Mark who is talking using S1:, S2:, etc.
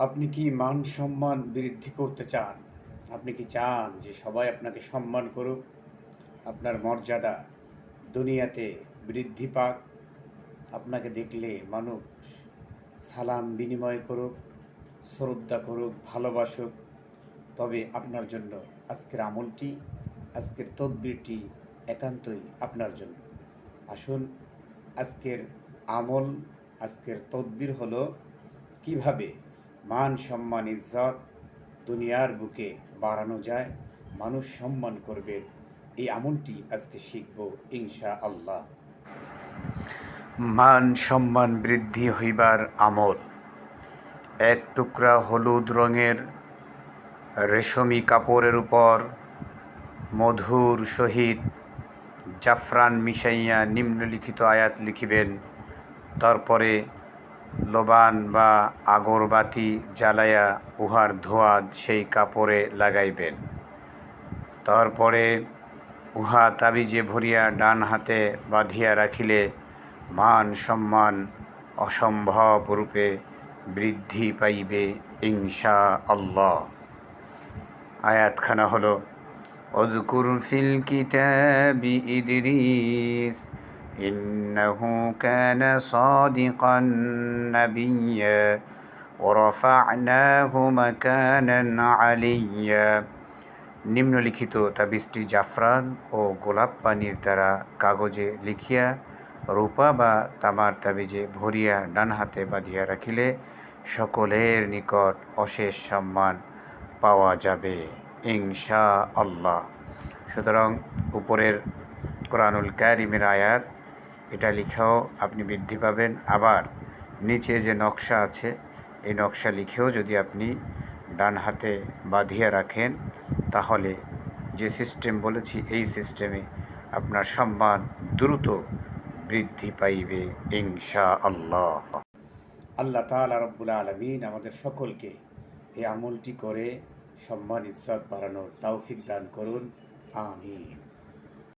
S1: আপনি কি মান সম্মান বৃদ্ধি করতে চান? আপনি কি চান যে সবাই আপনাকে সম্মান করুক? আপনার মর্যাদা দুনিয়াতে বৃদ্ধি পাক। আপনাকে দেখলে মানুষ সালাম বিনিময় করুক, শ্রদ্ধা করুক, ভালোবাসুক। তবে আপনার জন্য আজকের আমলটি, আজকের তদবিরটি একান্তই আপনার জন্য। আসুন, আজকের আমল, আজকের তদবির হলো কীভাবে মান সম্মান ইজ্জত দুনিয়ার বুকে বাড়ানো যায়, মানুষ সম্মান করবে। এই আমলটি আজকে শিখব ইনশা আল্লাহ মান সম্মান বৃদ্ধি হইবার আমল। এক টুকরা হলুদ রঙের রেশমি কাপড়ের উপর মধুর সহিত জাফরান মিশাইয়া নিম্নলিখিত আয়াত লিখিবেন। তারপরে লবান বা আগরবাতি জ্বালাইয়া উহার ধোঁয়া সেই কাপড়ে লাগাইবেন। তারপরে উহা তাবিজে ভরিয়া ডান হাতে বাঁধিয়া রাখিলে মান সম্মান অসম্ভব রূপে বৃদ্ধি পাইবে ইংসা আল্লাহ আয়াতখানা হল অজকুর ফিল কিতাবি ইদরিস إنه كان صادقا نبيا ورفعناه مكانا عليا নিম্নলিখিত তাবিজটি জাফরান ও গোলাপ পানির দ্বারা কাগজে লিখিয়া রূপা বা তামার তাবিজে ভরিয়া ডান হাতে বাঁধিয়া রাখিলে সকলের নিকট অশেষ সম্মান পাওয়া যাবে ইনশা আল্লাহ সুতরাং উপরের কোরআনুল ক্যারিমের আয়াত এটা লিখেও আপনি বৃদ্ধি পাবেন। আবার নিচে যে নকশা আছে, এই নকশা লিখেও যদি আপনি ডান হাতে বাঁধিয়া রাখেন, তাহলে যে সিস্টেম বলেছি, এই সিস্টেমে আপনার সম্মান দ্রুত বৃদ্ধি পাইবে ইনশা আল্লাহ আল্লাহ তালা রব্বুল আলমিন আমাদের সকলকে এই আমলটি করে সম্মান, ইজ্জত বাড়ানোর তৌফিক দান করুন। আমিন।